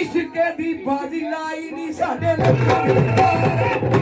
ਇਸ਼ਕੇ ਦੀ ਬਾਜੀ ਲਾਈ ਨਹੀਂ ਸਾਡੇ ਲੱਖਾਂ ਦੀ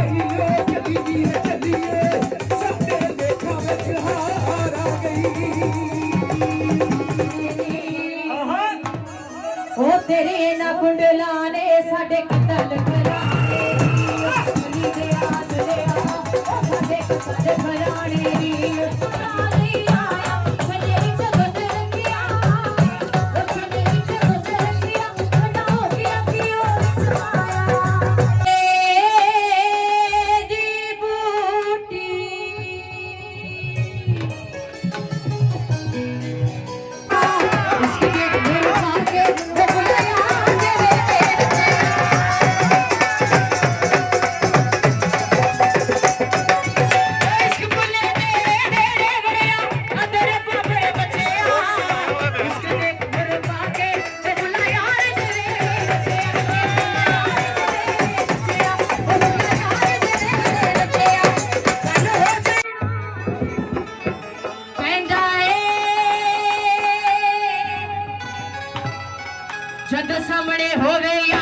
ਹੋਵੇ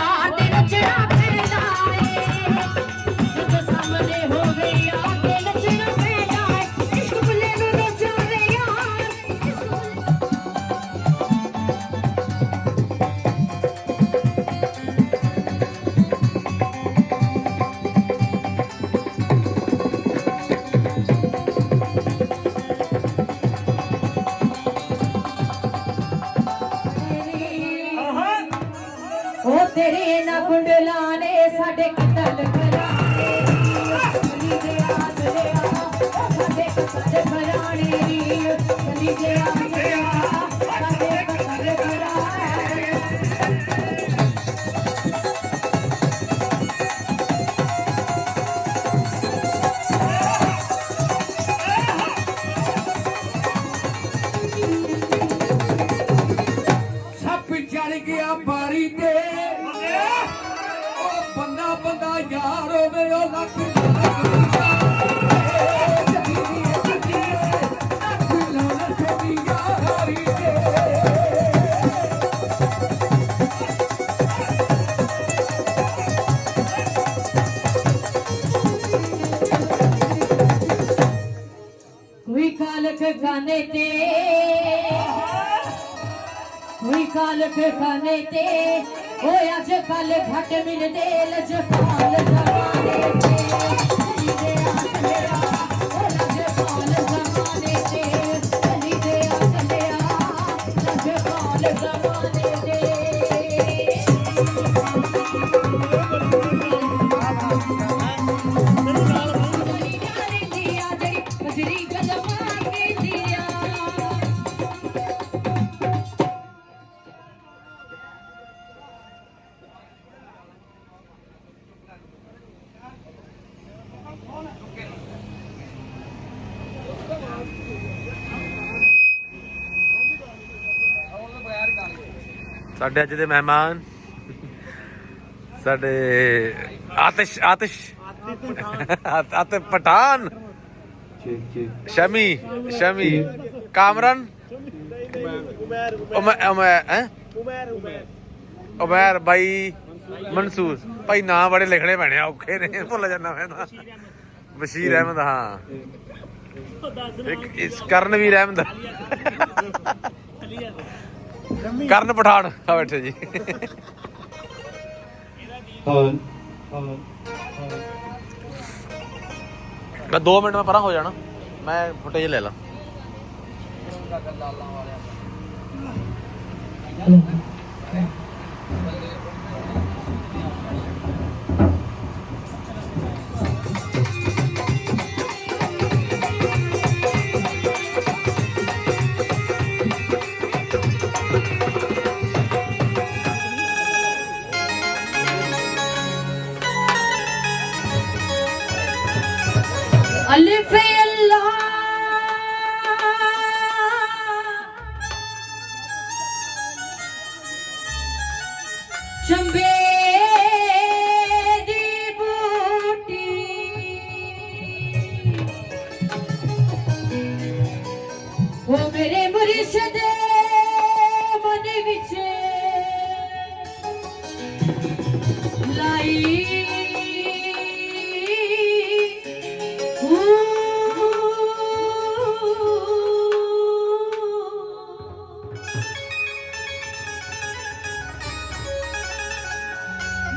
ਉਹ ਤੇਰੇ ਨਾ ਕੁੰਡਲਾਂ ਨੇ ਸਾਡੇ ਕਤਲ ਕਰਾਣੇ। ਅਲੀ ਦੇ ਆਦ ਦੇ ਸਾਡੇ ਕਤਲ ਕਰਾਣੇ ਨੀ ਅਲੀ ਬੰਦਾ ਯਾਰ ਹੋਵੇ ਉਹ ਲੱਖ ਯਾਰੀ ਤੇ ਕੋਈ ਕਾਲਕ ਗਾਨੇ ਤੇ ਕੋਈ ਕਾਲਕ ਗਾਨੇ ਤੇ ਸਾਡੇ ਅੱਜ ਦੇ ਮਹਿਮਾਨ, ਸਾਡੇ ਆਤਿਸ਼ ਆਤਿਸ਼। ਆਤਿਸ਼ ਪਠਾਨ। ਸ਼ਮੀ ਸ਼ਮੀ। ਕਾਮਰਨ। ਉਮਰ ਉਮਰ ਹੈ? ਉਮਰ ਬਾਈ ਮਨਸੂਰ। ਭਾਈ ਨਾਂ ਬੜੇ ਲਿਖਣੇ ਪੈਣੇ ਆ, ਔਖੇ ਨੇ, ਭੁੱਲ ਜਾਂਦਾ ਮੈਂ ਤਾਂ। ਬਸ਼ੀਰ ਅਹਿਮਦ, ਹਾਂ। ਇੱਕ ਇਸ ਕਰਨਵੀਰ ਅਹਿਮਦ। ਕਰਨ ਪਠਾਨ ਆ ਬੈਠੇ ਜੀ। ਮੈਂ 2 ਮਿੰਟ ਮੈਂ ਪਰਾਂ ਹੋ ਜਾਣਾ। ਮੈਂ ਫੁਟੇਜ ਲੈ ਲਾ।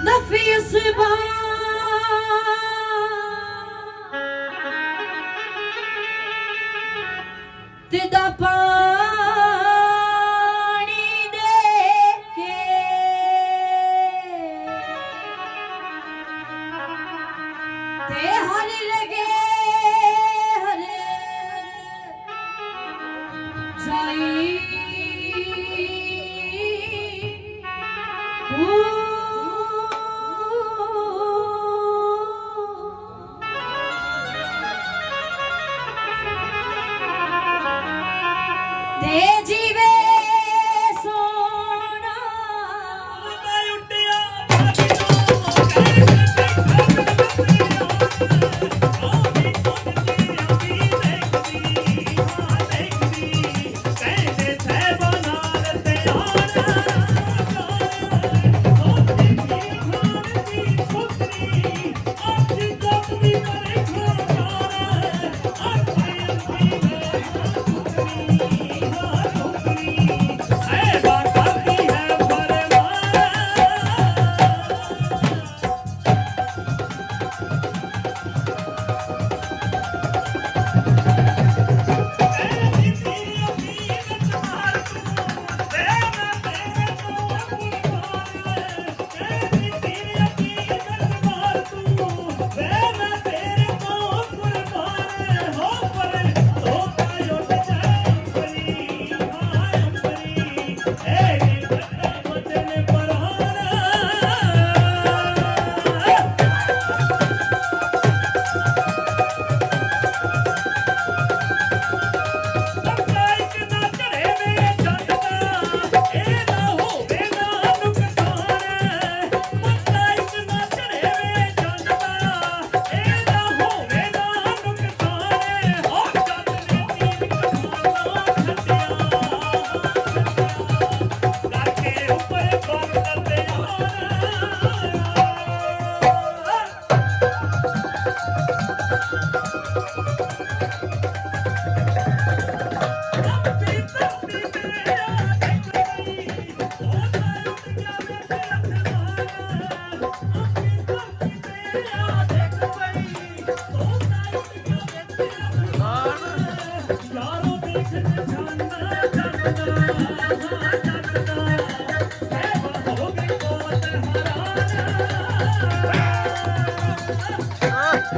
Na fia se vai.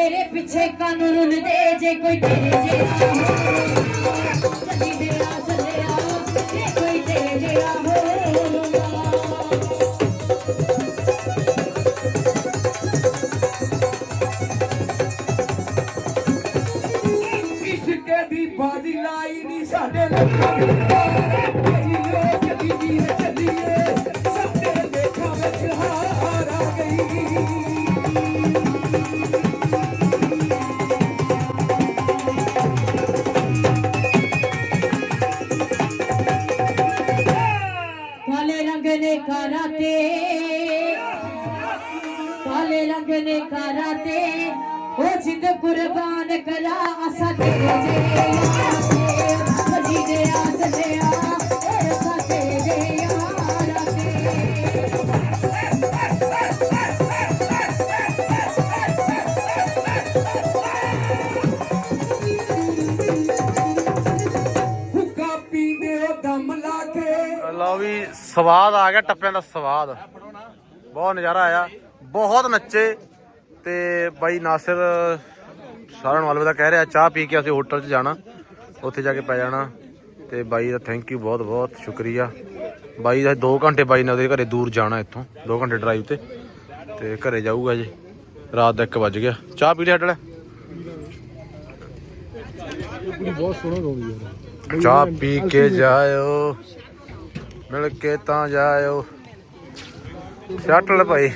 ਤੇਰੇ ਪਿੱਛੇ ਕਾਨੂੰਨ ਰੁਲਦੇ ਜੇ ਕੋਈ ਤੇਰੇ ਜਿਹਾ ਹੋ ਚੱਲੀ ਦੇ ਆ, ਜੇ ਕੋਈ ਤੇਰੇ ਜਿਹਾ ਹੋਊਗਾ ਇਸ਼ਕੇ ਦੀ ਬਾਜੀ ਲਾਈ ਨਹੀਂ ਸਾਡੇ ਲੱਖਾਂ ਉਹ ਕੁਰਬਾਨ ਕਰਾ, ਅਸਾਂ ਤੇਰੇ ਜੇ ਸਜੀ ਦੇ ਆ ਚੱਲਿਆ ਏ ਅਸਾਂ ਤੇਰੇ ਯਾਰਾਂ ਤੇ ਲਓ ਵੀ ਸਵਾਦ ਆ ਗਿਆ, ਟੱਪਿਆਂ ਦਾ ਸਵਾਦ। ਬਹੁਤ ਨਜ਼ਾਰਾ ਆਇਆ, ਬਹੁਤ ਨੱਚੇ। ਤੇ ਬਾਈ ਨਾਸਿਰ ਸਾਰਿਆਂ ਨੂੰ ਅਲਵਿਦਾ ਕਹਿ ਰਿਹਾ, ਚਾਹ ਪੀ ਕੇ ਅਸੀਂ ਹੋਟਲ 'ਚ ਜਾਣਾ, ਉੱਥੇ ਜਾ ਕੇ ਪੈ ਜਾਣਾ। ਤੇ ਬਾਈ ਦਾ ਥੈਂਕ ਯੂ ਬਹੁਤ ਬਹੁਤ ਸ਼ੁਕਰੀਆ। ਬਾਈ ਦਾ 2 ਘੰਟੇ ਬਾਈ ਨੇ ਉਹਦੇ ਘਰੇ ਦੂਰ ਜਾਣਾ ਇੱਥੋਂ 2 ਘੰਟੇ ਡਰਾਈਵ ਤੇ। ਤੇ ਘਰੇ ਜਾਊਗਾ ਜੀ। ਰਾਤ ਦਾ 1 ਵੱਜ ਗਿਆ। ਚਾਹ ਪੀ ਲਿਆ ਹਟੜਾ ਚਾਹ ਪੀ ਕੇ ਜਾਇਓ, ਮਿਲ ਕੇ ਤਾਂ ਜਾਇਓ। ਸ਼ਟਲ ਭਾਈ।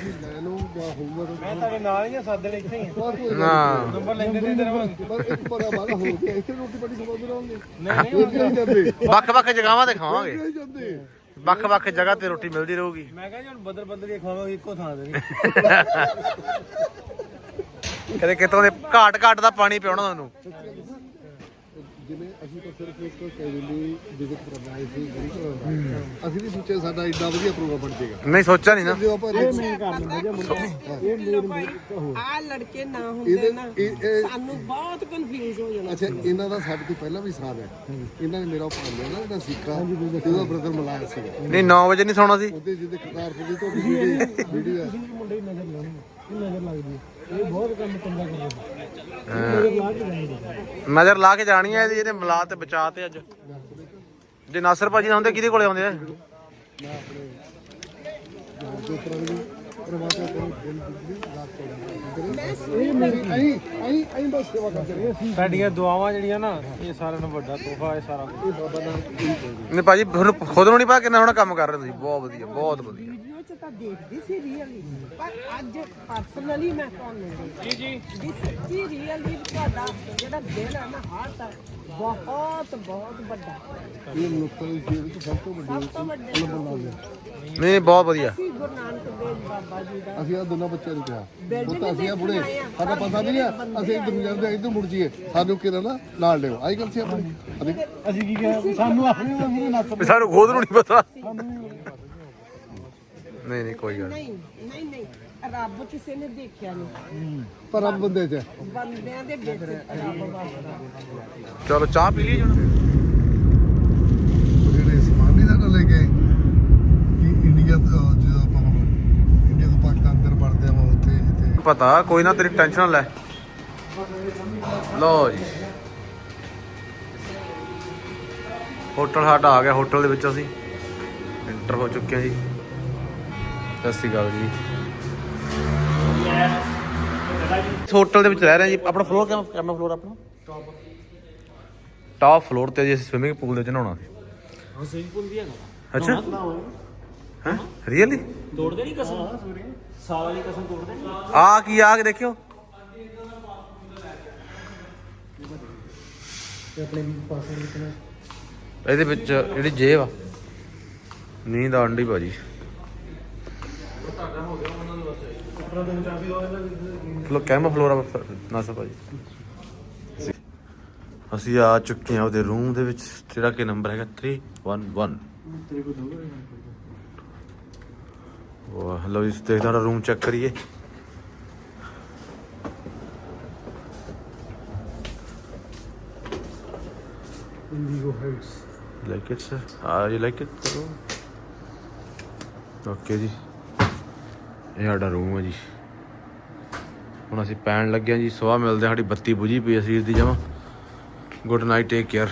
ਮੈਂ ਤੁਹਾਡੇ ਨਾਲ ਹੀ ਆ ਸਾਦੜੇ ਇੱਥੇ ਹੀ ਆ। ਨਾ। ਨੰਬਰ ਲੈਂਦੇ ਦੇ ਤੇਰਾ ਵੱਖ ਵੱਖ ਜਗ੍ਹਾਵਾਂ ਤੇ ਖਾਵਾਂਗੇ ਵੱਖ ਵੱਖ ਜਗ੍ਹਾ ਤੇ ਰੋਟੀ ਮਿਲਦੀ ਰਹੂਗੀ। ਮੈਂ ਕਹਿੰਦਾ ਹੁਣ ਬਦਲ ਬਦਲ ਕੇ ਖਵਾਵਾਂਗੇ ਇੱਕੋ ਥਾਂ ਤੇ ਨਹੀਂ। ਕਦੇ ਕਿਤੋਂ ਦੇ ਘਾਟ ਘਾਟ ਦਾ ਪਾਣੀ ਪਿਉਣਾ ਤੁਹਾਨੂੰ। ਅਸੀਂ ਤਾਂ ਸਿਰਫ ਇੱਕ ਕੈਜੂਅਲੀ ਵਿਜ਼ਿਟ ਕਰਨ ਆਏ ਸੀ ਗੁਰੂ ਘਰ ਦਾ। ਅਸੀਂ ਨਹੀਂ ਸੋਚਿਆ ਸਾਡਾ ਐਡਾ ਵਧੀਆ ਪ੍ਰੋਗਰਾਮ ਬਣ ਜਾਏਗਾ। ਨਹੀਂ ਸੋਚਿਆ ਨਹੀਂ ਨਾ। ਜੇ ਆਪਾਂ ਇਹ ਆ ਲੜਕੇ ਨਾ ਹੁੰਦੇ ਨਾ ਇਹ- ਇਹ- ਸਾਨੂੰ ਬਹੁਤ ਕਨਫਿਊਜ਼ ਹੋ ਜਾਣਾ। ਅੱਛਾ ਇਹਨਾਂ ਦਾ ਸਾਡੇ ਤੋਂ ਪਹਿਲਾਂ ਵੀ ਸਾਥ ਹੈ। ਇਹਨਾਂ ਨੇ ਮੇਰਾ ਭਾਣ ਲਿਆ ਨਾ ਜਿਹੜਾ ਸਿੱਖਾ ਤੇ ਉਹਦਾ ਬ੍ਰਦਰ ਮਲਾਇਆ ਸੀਗਾ। ਨਹੀਂ 9 ਵਜੇ ਨਹੀਂ ਸੌਣਾ ਸੀ। ਉਹਦੇ ਜਿਹਦੇ ਕਰਤਾਰਪੁਰ ਦੀ ਤੋਂ ਵੀਡੀਓ ਵੀਡੀਓ ਮੁੰਡੇ ਨਜ਼ਰ ਲਾਉਣੀ ਨਜ਼ਰ ਲੱਗਦੀ ਹੈ। ਇਹ ਬਹੁਤ ਕੰਮ ਚੰਗਾ ਕਰਦਾ ਨਜ਼ਰ ਲਾ ਕੇ ਜਾਣੀ ਨਜ਼ਰ ਲਾ ਕੇ ਜਾਣੀ ਹੈ ਇਹਦੀ ਇਹਨੇ ਮਲਾ ਤੇ ਬਚਾ ਤੇ ਅੱਜ। ਜੇ ਨਾਸਰ ਭਾਜੀ ਨਾ ਹੁੰਦੇ ਕਿਹਦੇ ਕੋਲੇ ਆਉਂਦੇ ਆ? ਸਾਡੀਆਂ ਦੁਆਵਾਂ ਜਿਹੜੀਆਂ ਨਾ ਇਹ ਸਾਰਿਆਂ ਨੂੰ ਵੱਡਾ ਤੋਹਫਾ ਹੈ ਸਾਰਾ ਨਹੀਂ ਭਾਜੀ ਤੁਹਾਨੂੰ ਖੁਦ ਨੂੰ ਨਹੀਂ ਪਤਾ ਕਿੰਨਾ ਸੋਹਣਾ ਕੰਮ ਕਰ ਰਹੇ ਤੁਸੀਂ। ਬਹੁਤ ਵਧੀਆ ਬਹੁਤ ਵਧੀਆ। ਚ ਤਾਂ ਦੇਖਦੀ ਸੀ ਰੀਅਲੀ ਪਰ ਅੱਜ ਪਰਸਨਲੀ ਮੈਂ ਤੁਹਾਨੂੰ ਜੀ ਜੀ। ਜੀ ਸੱਚੀ ਰੀਅਲੀ ਤੁਹਾਡਾ ਜਿਹੜਾ ਦਿਲ ਹੈ ਨਾ ਹਾਰਟ ਹੈ ਬਹੁਤ ਬਹੁਤ ਵੱਡਾ। ਇਹ ਲੋਕਾਂ ਦੀ ਜੀਵਨ ਵਿੱਚ ਸਭ ਤੋਂ ਵੱਡੀ ਸਭ ਤੋਂ ਵੱਡੇ ਨਹੀਂ ਬਹੁਤ ਵਧੀਆ। ਸੀ ਗੁਰੂ ਨਾਨਕ ਦੇਵ ਬਾਬਾ ਜੀ ਦਾ ਅਸੀਂ ਆ ਦੋਨਾਂ ਬੱਚਿਆਂ ਨੂੰ ਕਿਹਾ। ਬਿਲਡ ਉਹ ਤਾਂ ਅਸੀਂ ਆ ਵੀ ਬੁੜੇ। ਸਾਡਾ ਪਤਾ ਨਹੀਂ ਆ ਅਸੀਂ ਇੱਧਰ ਨੂੰ ਜਾਂਦੇ ਇੱਧਰ ਮੁੜ ਜੀਏ ਸਾਨੂੰ ਕਿਹੜਾ ਨਾ ਨਾਲ ਲਿਓ ਆਈ ਗੱਲ ਸੀ ਆਪਣੀ। ਅਸੀਂ ਅਸੀਂ ਕੀ ਕਿਹਾ? ਸਾਨੂੰ ਆਪਣੀ ਮੰਮੀ ਨੱਚ ਵੀ ਸਾਨੂੰ ਖੁਦ ਨੂੰ ਨਹੀਂ ਪਤਾ। ਨਹੀਂ ਨਹੀਂ ਕੋਈ ਗੱਲ ਨਹੀਂ। ਨਹੀਂ ਨਹੀਂ ਰੱਬ ਕਿਸੇ ਨੇ ਦੇਖਿਆ ਨਹੀਂ। ਪਰ ਰੱਬ ਬੰਦੇ 'ਚ ਹੈ। ਬੰਦਿਆਂ ਦੇ ਵਿੱਚ ਰੱਬ ਵਸਦਾ ਚਲੋ ਚਾਹ ਪੀ ਲਈ ਹੁਣ ਜਿਹੜੇ ਸਮਾਨ ਨਾ ਲੈ ਕੇ ਆਏ ਕਿ ਇੰਡੀਆ ਤੋਂ ਜਦੋਂ ਆਪਾਂ ਇੰਡੀਆ ਤੋਂ ਪਾਕਿਸਤਾਨ ਅੰਦਰ ਵੜਦੇ ਆ ਉੱਥੇ ਜਿੱਥੇ ਪਤਾ ਕੋਈ ਨਾ ਤੇਰੀ ਟੈਨਸ਼ਨ ਨਾ ਲੈ। ਲਓ ਜੀ। ਹੋਟਲ ਸਾਡਾ ਆ ਗਿਆ ਹੋਟਲ ਦੇ ਵਿੱਚ ਅਸੀਂ। ਐਂਟਰ ਹੋ ਚੁੱਕੇ ਜੀ। ਸਤਿ ਸ਼੍ਰੀ ਅਕਾਲ ਜੀ। ਇਸ ਹੋਟਲ ਦੇ ਵਿੱਚ ਰਹਿ ਰਹੇ ਹਾਂ ਜੀ। ਆਪਣਾ ਫਲੋਰ ਕਿੰਨਾ ਕਿੰਨਾ ਫਲੋਰ ਆਪਣਾ? ਟਾਪ ਫਲੋਰ ਤੇ ਜੀ ਅਸੀਂ ਸਵਿਮਿੰਗ ਪੂਲ ਦੇ ਵਿੱਚ ਨਹਾਉਣਾ ਹਾਂ ਸਵਿਮਿੰਗ ਪੂਲ ਵੀ ਹੈਗਾ। ਅੱਛਾ। ਹਾਂ? ਰੀਅਲੀ ਤੋੜਦੇ ਨਹੀਂ ਕਸਮ? ਸਾਲ ਵਾਲੀ ਕਸਮ ਤੋੜਦੇ ਨਹੀਂ। ਆ ਕੀ ਆ ਕੇ ਦੇਖਿਓ। ਇਹਦੇ ਵਿੱਚ ਜਿਹੜੀ ਜੇਬ ਆ। ਨੀਂਦ ਆਂਡੀ ਭਾਜੀ। ਫਲੋ ਕੈਮਾ ਫਲੋਰਾ ਨਾਸਾ ਭਾਜੀ। ਅਸੀਂ ਆ ਚੁੱਕੇ ਹਾਂ ਉਹਦੇ ਰੂਮ ਦੇ ਵਿੱਚ ਜਿਹੜਾ ਕਿ ਨੰਬਰ ਹੈਗਾ? 311 ਵਾਹ ਲਓ ਜੀ ਦੇਖਦਾ ਰੂਮ ਚੈੱਕ ਕਰੀਏ। Indigo Heights like it sir? Ah you like it okay ji. ਇਹ ਸਾਡਾ ਰੂਮ ਹੈ ਜੀ। ਹੁਣ ਅਸੀਂ ਪੈਣ ਲੱਗੇ ਹਾਂ ਜੀ ਸਵੇਰ ਮਿਲਦੇ ਹਾਂ ਸਾਡੀ ਬੱਤੀ ਬੁਝੀ ਪਈ ਅਸੀਂ ਦੀ ਜਮਾ। Good night take care